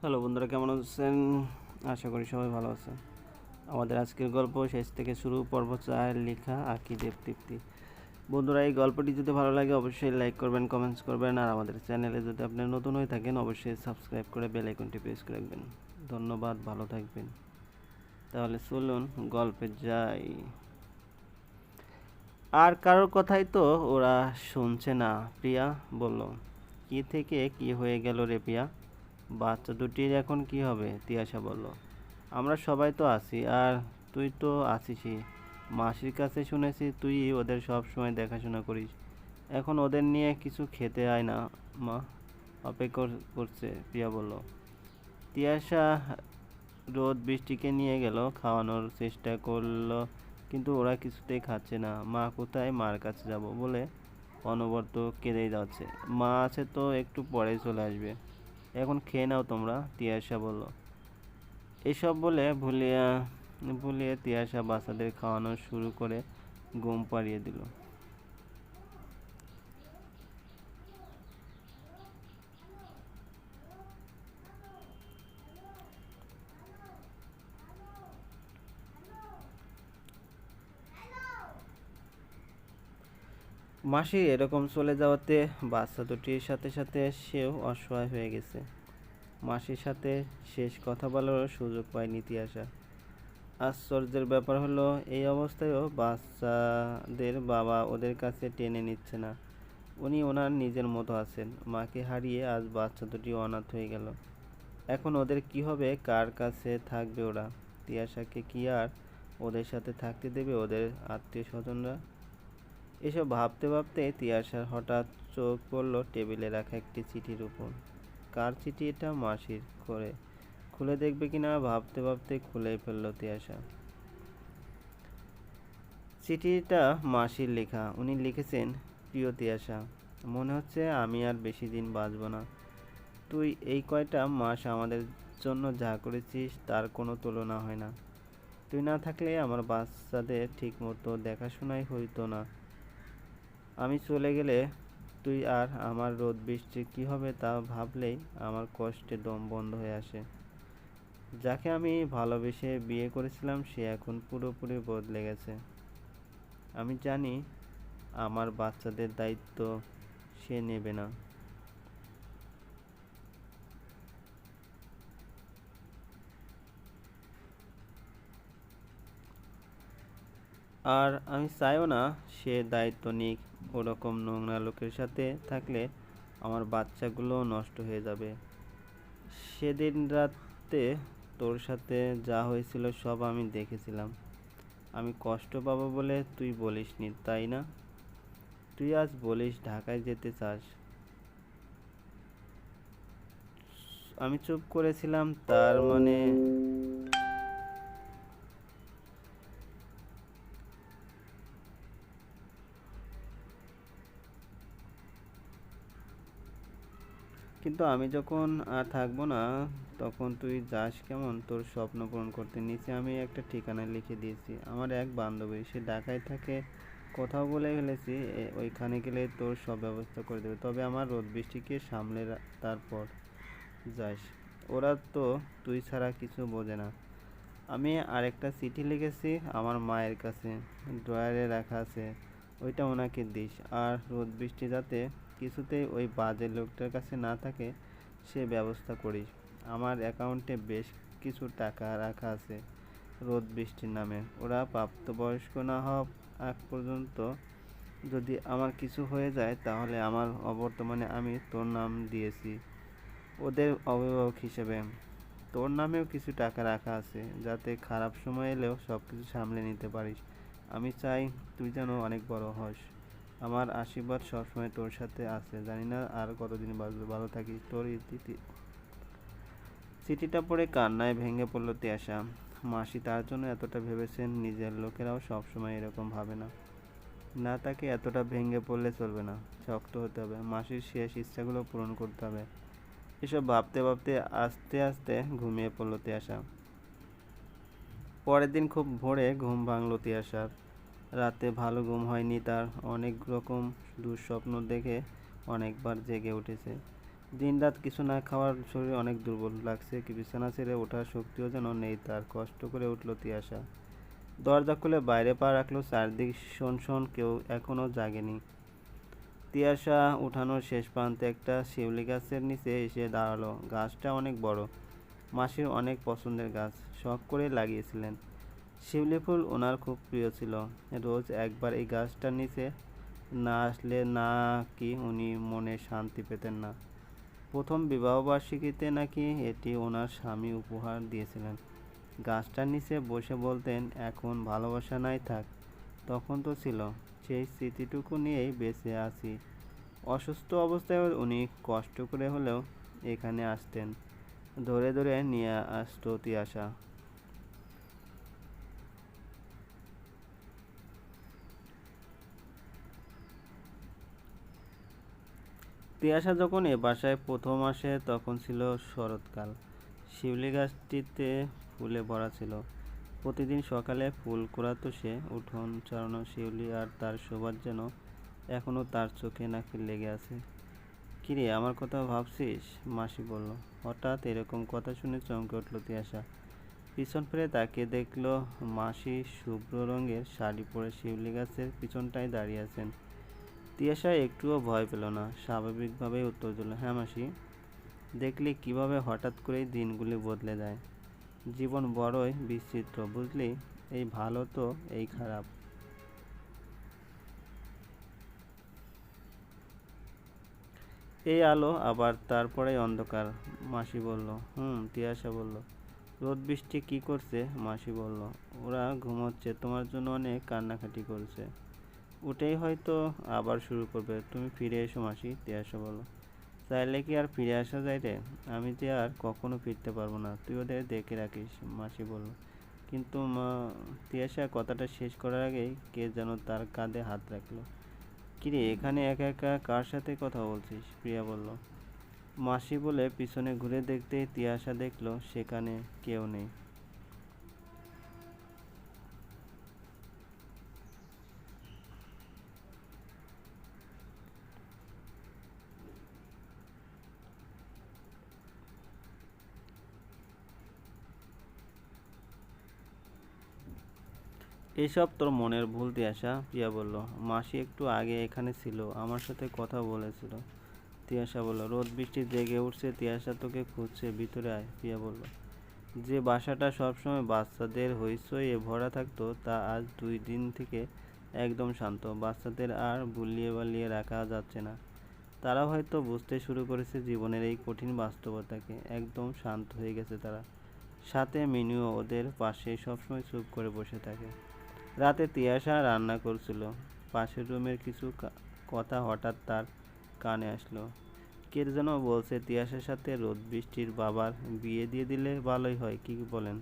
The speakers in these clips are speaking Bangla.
হ্যালো বন্ধুরা, কেমন আছেন? আশা করি সবাই ভালো আছেন। আমাদের আজকের গল্প শেষ থেকে শুরু, পর্ব চার, লেখা আঁকি দেব তৃপ্তি। বন্ধুরা, এই গল্পটি যদি ভালো লাগে, অবশ্যই লাইক করবেন কমেন্টস করবেন, আর আমাদের চ্যানেলে যদি আপনি নতুন হয়ে থাকেন, অবশ্যই সাবস্ক্রাইব করে বেল আইকনটি প্রেস করে রাখবেন। ধন্যবাদ, ভালো থাকবেন। তাহলে চলুন, গল্পে যাই। আর কারোর কথাই তো ওরা শুনছে না, প্রিয়া বলল। কি থেকে কি হয়ে গেল রে প্রিয়া? বাচ্চা দুটির এখন কি হবে? তিয়াশা বলল। আমরা সবাই তো আছি, আর তুই তো আছিসই। মাসির কাছে শুনেছি তুই ওদের সব সময় দেখাশোনা করিস। এখন ওদের নিয়ে কিছু খেতে আয় না, মা। অপেক্ষা করছে, প্রিয়া বলল। তিয়াশা রোদ বৃষ্টিকে নিয়ে গেল, খাওয়ানোর চেষ্টা করল, কিন্তু ওরা কিছুতেই খাচ্ছে না। মা, কোথায়? মার কাছে যাব বলে অনবরত কেঁদেই যাচ্ছে। মা আছে তো, একটু পরে চলে আসবে। এখন খেয়ে নাও তোমরা তিয়াশা বলল এসব বলে ভুলিয়া, ভুলিয়ে তিয়াশা বাচ্চাদের খাওয়ানো শুরু করে ঘুম পাড়িয়ে দিল। মাসি এরকম চলে যাওয়াতে বাচ্চা দুটির সাথে সাথে সেও অসহায় হয়ে গেছে। মাসির সাথে শেষ কথা বলারও সুযোগ পায়নি তিয়াশা। আশ্চর্যের ব্যাপার হলো, এই অবস্থায়ও বাচ্চাদের বাবা ওদের কাছে টেনে নিচ্ছে না। উনি ওনার নিজের মতো আছেন। মাকে হারিয়ে আজ বাচ্চা দুটি অনাথ হয়ে গেল। এখন ওদের কি হবে, কার কাছে থাকবে ওরা? তিয়াশাকে কি আর ওদের সাথে থাকতে দেবে ওদের আত্মীয় স্বজনরা এসব ভাবতে ভাবতে তিয়াশার হঠাৎ চোখ পড়ল টেবিলে রাখা একটি চিঠির উপর। কার চিঠি এটা? মাসির করে। খুলে দেখবে কিনা ভাবতে ভাবতে খুলেই ফেলল তিয়াশা। চিঠিটা মাসির লেখা। উনি লিখেছেন, প্রিয় তিয়াশা, মনে হচ্ছে আমি আর বেশি দিন বাঁচব না। তুই এই কয়টা মাস আমাদের জন্য যা করেছিস তার কোনো তুলনা হয় না। তুই না থাকলে আমার বাচ্চাদের ঠিকমতো দেখাশোনাই হইতো না। আমি চলে গেলে তুই আর আমার রোদ বৃষ্টি কী হবে তা ভাবলেই আমার কষ্টে দম বন্ধ হয়ে আসে। যাকে আমি ভালোবেসে বিয়ে করেছিলাম, সে এখন পুরোপুরি বদলে গেছে। আমি জানি আমার বাচ্চাদের দায়িত্ব সে নেবে না। আর আমি চাইও না সে দায়িত্ব নিক ওরকম নোংরা লোকের সাথে থাকলে আমার বাচ্চাগুলো নষ্ট হয়ে যাবে। সেদিন রাতে তোর সাথে যা হয়েছিল সব আমি দেখেছিলাম। আমি কষ্ট পাবো বলে তুই বলিসনি, তাই না? তুই আজ বলিস ঢাকায় যেতে চাস। আমি চুপ করেছিলাম, তার মানে কিন্তু আমি যখন আর থাকব না, তখন তুই যাস কেমন? তোর স্বপ্ন পূরণ করতে। নিচে আমি একটা ঠিকানা লিখে দিয়েছি। আমার এক বান্ধবী, সে ঢাকায় থাকে, কোথাও বলে ফেলেছি ওইখানে গেলে তোর সব ব্যবস্থা করে দেবে। তবে আমার রোদ বৃষ্টিকে সামলে তারপর যাস। ওরা তো তুই ছাড়া কিছু বোঝে না। আমি আরেকটা চিঠি লিখেছি আমার মায়ের কাছে। ড্রয়ারে রাখা আছে। ওইটা ওনাকে দিস। আর রোদ বৃষ্টি যাতে কিছুতেই ওই বাজে লোকটার কাছে না থাকে, সে ব্যবস্থা করিস। আমার অ্যাকাউন্টে বেশ কিছু টাকা রাখা আছে, রোদ বৃষ্টির নামে। ওরা প্রাপ্তবয়স্ক না হওয়া আগ পর্যন্ত যদি আমার কিছু হয়ে যায়, তাহলে আমার অবর্তমানে আমি তোর নাম দিয়েছি, ওদের অভিভাবক হিসেবে। তোর নামেও কিছু টাকা রাখা আছে, যাতে খারাপ সময় এলেও সব কিছু সামলে নিতে পারিস। আমি চাই তুই যেন অনেক বড় হস। আমার আশীর্বাদ সবসময় তোর সাথে আছে। জানি না আর কতদিন বাঁচবে। ভালো থাকিস। তোর ইতি চিঠিটা পড়ে কান্নায় ভেঙে পড়ল তিয়াশা। মাসি তার জন্য এতটা ভেবেছেন, নিজের লোকেরাও সবসময় এরকম ভাবে না। না, তাকে এতটা ভেঙে পড়লে চলবে না। শক্ত হতে হবে। মাসির শেষ ইচ্ছাগুলো পূরণ করতে হবে। এসব ভাবতে ভাবতে, আস্তে আস্তে ঘুমিয়ে পড়ল তিয়াশা। পরের দিন খুব ভোরে ঘুম ভাঙল তিয়াশার। রাতে ভালো ঘুম হয়নি তার। অনেক রকম দুঃস্বপ্ন দেখে অনেকবার জেগে উঠেছে। দিনরাত কিছু না খাওয়ার শরীর অনেক দুর্বল লাগছে। কি বিছানা ছেড়ে ওঠার শক্তিও যেন নেই তার। কষ্ট করে উঠল তিয়াশা। দরজা খুলে বাইরে পা রাখল চারদিক শোন শোন, কেউ এখনও জাগেনি। তিয়াশা উঠানোর শেষ প্রান্তে একটা শিউলি গাছের নিচে এসে দাঁড়াল। গাছটা অনেক বড়, মাসির অনেক পছন্দের গাছ। শখ করে লাগিয়েছিলেন। শিউলি ফুল ওনার খুব প্রিয় ছিল। রোজ একবার এই গাছটার নিচে না আসলে না কি উনি মনে শান্তি পেতেন না। প্রথম বিবাহবার্ষিকীতে নাকি এটি ওনার স্বামী উপহার দিয়েছিলেন। গাছটার নিচে বসে বলতেন, এখন ভালোবাসা নাই থাক। তখন তো ছিল, সেই স্মৃতিটুকু নিয়েই বেঁচে আছি। অসুস্থ অবস্থায় উনি কষ্ট করে হলেও এখানে আসতেন। ধরে ধরে নিয়ে আসতো তিয়াশা। তিয়াশা যখন এ বাসায় প্রথম আসে তখন ছিল শরৎকাল। শিউলি গাছটিতে ফুলে ভরা ছিল। প্রতিদিন সকালে ফুল কুড়াতো সে, উঠোন চড়ানো শিউলি আর তার শোভার যেন এখনও তার চোখে নাকি লেগে আছে। কিরে, আমার কথা ভাবছিস? মাসি বলল। হঠাৎ এরকম কথা শুনে চমকে উঠল তিয়াশা পিছন ফিরে তাকে দেখল মাসি শুভ্র রঙের শাড়ি পরে শিউলি গাছের পিছনটায় দাঁড়িয়ে আছেন। তিয়াশা একটুও ভয় পেল না, স্বাভাবিকভাবেই উত্তর দিল হ্যাঁ মাসি, দেখলি কীভাবে হঠাৎ করেই দিনগুলি বদলে যায় জীবন বড়ই বিচিত্র, বুঝলি? এই ভালো তো, এই খারাপ। এই আলো আবার তারপরে অন্ধকার, মাসি বলল। হুম, তিয়াশা বলল। রোদ বৃষ্টি কী করছে? মাসি বলল। ওরা ঘুমোচ্ছে, তোমার জন্য অনেক কান্নাকাটি করছে। উঠেই হয়তো আবার শুরু করবে। তুমি ফিরে এসো মাসি তিয়াশা বলল চাইলে কি আর ফিরে আসা যায় রে? আমি যে আর কখনো ফিরতে পারব না। তুই ওদের দেখে রাখিস, মাসি বলল। কিন্তু মা, তিয়াশা কথাটা শেষ করার আগেই কে যেন তার কাঁধে হাত রাখল। কিরে, এখানে একা একা কার সাথে কথা বলছিস? প্রিয়া বলল। মাসি বলে পিছনে ঘুরে দেখতে তিয়াশা দেখল, সেখানে কেউ নেই। এসব তোর মনের ভুল তিয়াশা প্রিয়া বলল। মাসি একটু আগে এখানে ছিল, আমার সাথে কথা বলেছিল। তিয়াশা বলল, রোদ, বৃষ্টি জেগে উঠছে তিয়াশা তোকে খুঁজছে, ভিতরে আয়। প্রিয়া বলল, যে বাসাটা সবসময় বাচ্চাদের হইচয়ে ভরা থাকতো, তা আজ দুই দিন থেকে একদম শান্ত। বাচ্চাদের আর বুলিয়ে বালিয়ে রাখা যাচ্ছে না। তারা হয়তো বুঝতে শুরু করেছে জীবনের এই কঠিন বাস্তবতাকে। একদম শান্ত হয়ে গেছে তারা। সাথে মিনুও ওদের পাশে সবসময় চুপ করে বসে থাকে। রাতে তিয়াশা রান্না করছিল। পাশের রুমের কিছু কথা হঠাৎ তার কানে আসলো। কে যেন বলছে, তিয়াশার সাথে রোদ বৃষ্টির বাবার বিয়ে দিয়ে দিলে ভালোই হয়, কি বলেন?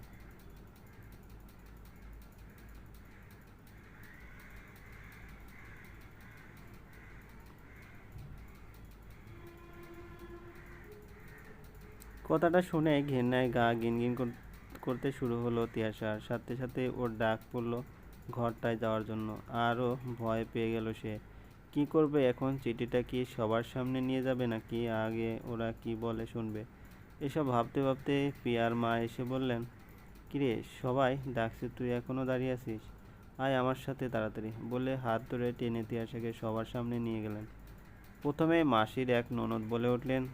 কথাটা শুনে ঘেন্নায় গা গিনগিন করতে শুরু হলো তিয়াশার। সাথে সাথে ওর ডাক পড়ল ঘরটায় যাওয়ার জন্য। আরও ভয় পেয়ে গেল সে। কি করবে এখন? চিঠিটা কি সবার সামনে নিয়ে যাবে নাকি আগে ওরা কি বলে শুনবে? এসব ভাবতে ভাবতে পিয়ার মা এসে বললেন, কিরে, সবাই ডাকছে, তুই এখনও দাঁড়িয়ে আছিস? আয় আমার সাথে তাড়াতাড়ি, বলে হাত ধরে টেনে তিয়াসাকে সবার সামনে নিয়ে গেলেন। প্রথমে মাসির এক ননদ বলে উঠলেন,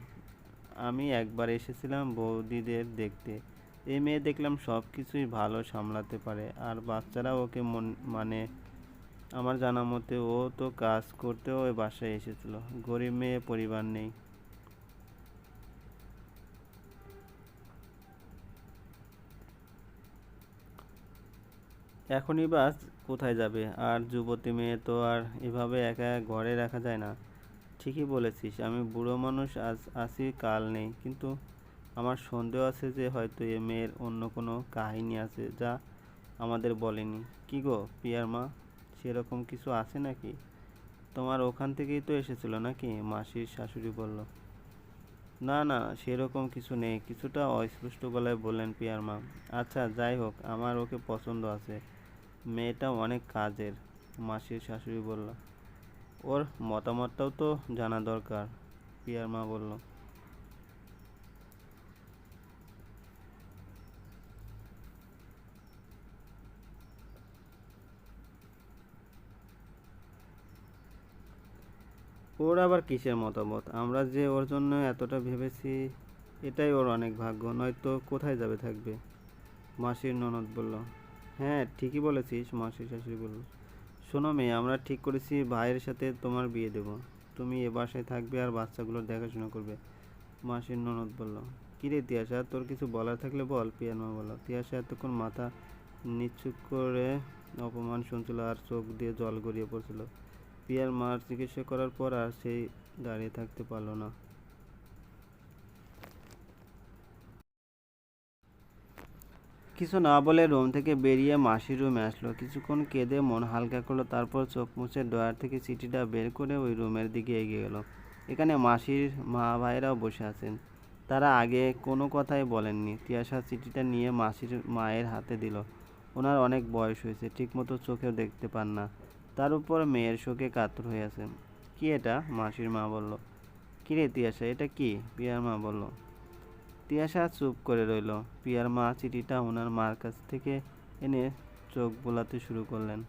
আমি একবার এসেছিলাম বৌদিদের দেখতে। এই মেয়ে দেখলাম সব কিছুই ভালো সামলাতে পারে। আর বাচ্চারা ওকে মন মানে আমার জানা মতে ও তো কাজ করতেও ওই বাসায় এসেছিল। গরিব মেয়ে, পরিবার নেই। এখনই বাস কোথায় যাবে? আর যুবতী মেয়ে তো আর এভাবে একা ঘরে রাখা যায় না। ঠিকই বলেছিস, আমি বুড়ো মানুষ, আজ আসি, কাল নেই। কিন্তু আমার সন্দেহ আছে যে হয়তো এ মেয়ের অন্য কোনো কাহিনী আছে যা আমাদের বলেনি। কি গো পিয়ার মা, সেরকম কিছু আছে নাকি? তোমার ওখান থেকেই তো এসেছিল নাকি? মাসির শাশুড়ি বলল। না না, সেরকম কিছু নেই। কিছুটা অস্পষ্ট গলায় বললেন পিয়ার মা। আচ্ছা যাই হোক, আমার ওকে পছন্দ আছে। মেয়েটা অনেক কাজের, মাসির শাশুড়ি বলল। ওর মতামতটাও তো জানা দরকার, পিয়ার মা বলল। ওর আবার কিসের মতামত? আমরা যে ওর জন্য এতটা ভেবেছি, এটাই ওর অনেক ভাগ্য, নয়তো কোথায় যাবে থাকবে? মাসির ননদ বলল হ্যাঁ ঠিকই বলেছিস মাসির শাশুড়ি বলল। শোনো মেয়ে, আমরা ঠিক করেছি, ভাইয়ের সাথে তোমার বিয়ে দেব। তুমি এ বাসায় থাকবে আর বাচ্চাগুলোর দেখাশোনা করবে। মাসির ননদ বলল, কিরে তিয়াসা তোর কিছু বলার থাকলে বল পিয়ার মা বলল তিয়াসা এতক্ষণ মাথা নিচু করে অপমান শুনছিল আর চোখ দিয়ে জল গড়িয়ে পড়ছিল। পিয়ার মার চিকিৎসা করার পর আর সেই দাঁড়িয়ে থাকতে পারল না। কিছু না বলে রুম থেকে বেরিয়ে মাসির রুমে আসলো। কিছুক্ষণ কেঁদে মন হালকা করল, তারপর চোখ মুছে ডয়ার থেকে চিঠিটা বের করে ওই রুমের দিকে এগিয়ে গেল। এখানে মাসির মা ভাইরাও বসে আছেন। তারা আগে কোনো কথাই বলেননি। তিয়াশা চিঠিটা নিয়ে মাসির মায়ের হাতে দিল। ওনার অনেক বয়স হয়েছে, ঠিকমতো চোখেও দেখতে পান না। তার উপর মেয়ের শোকে কাতর হয়ে আছে। কি এটা? মাসির মা বলল। কি রে তিয়াশা, এটা কি? পিয়ার মা বলল। তিয়াসা চুপ করে রইল। পিয়ার মা চিঠিটা ওনার মার কাছ থেকে এনে চোখ বোলাতে শুরু করলেন।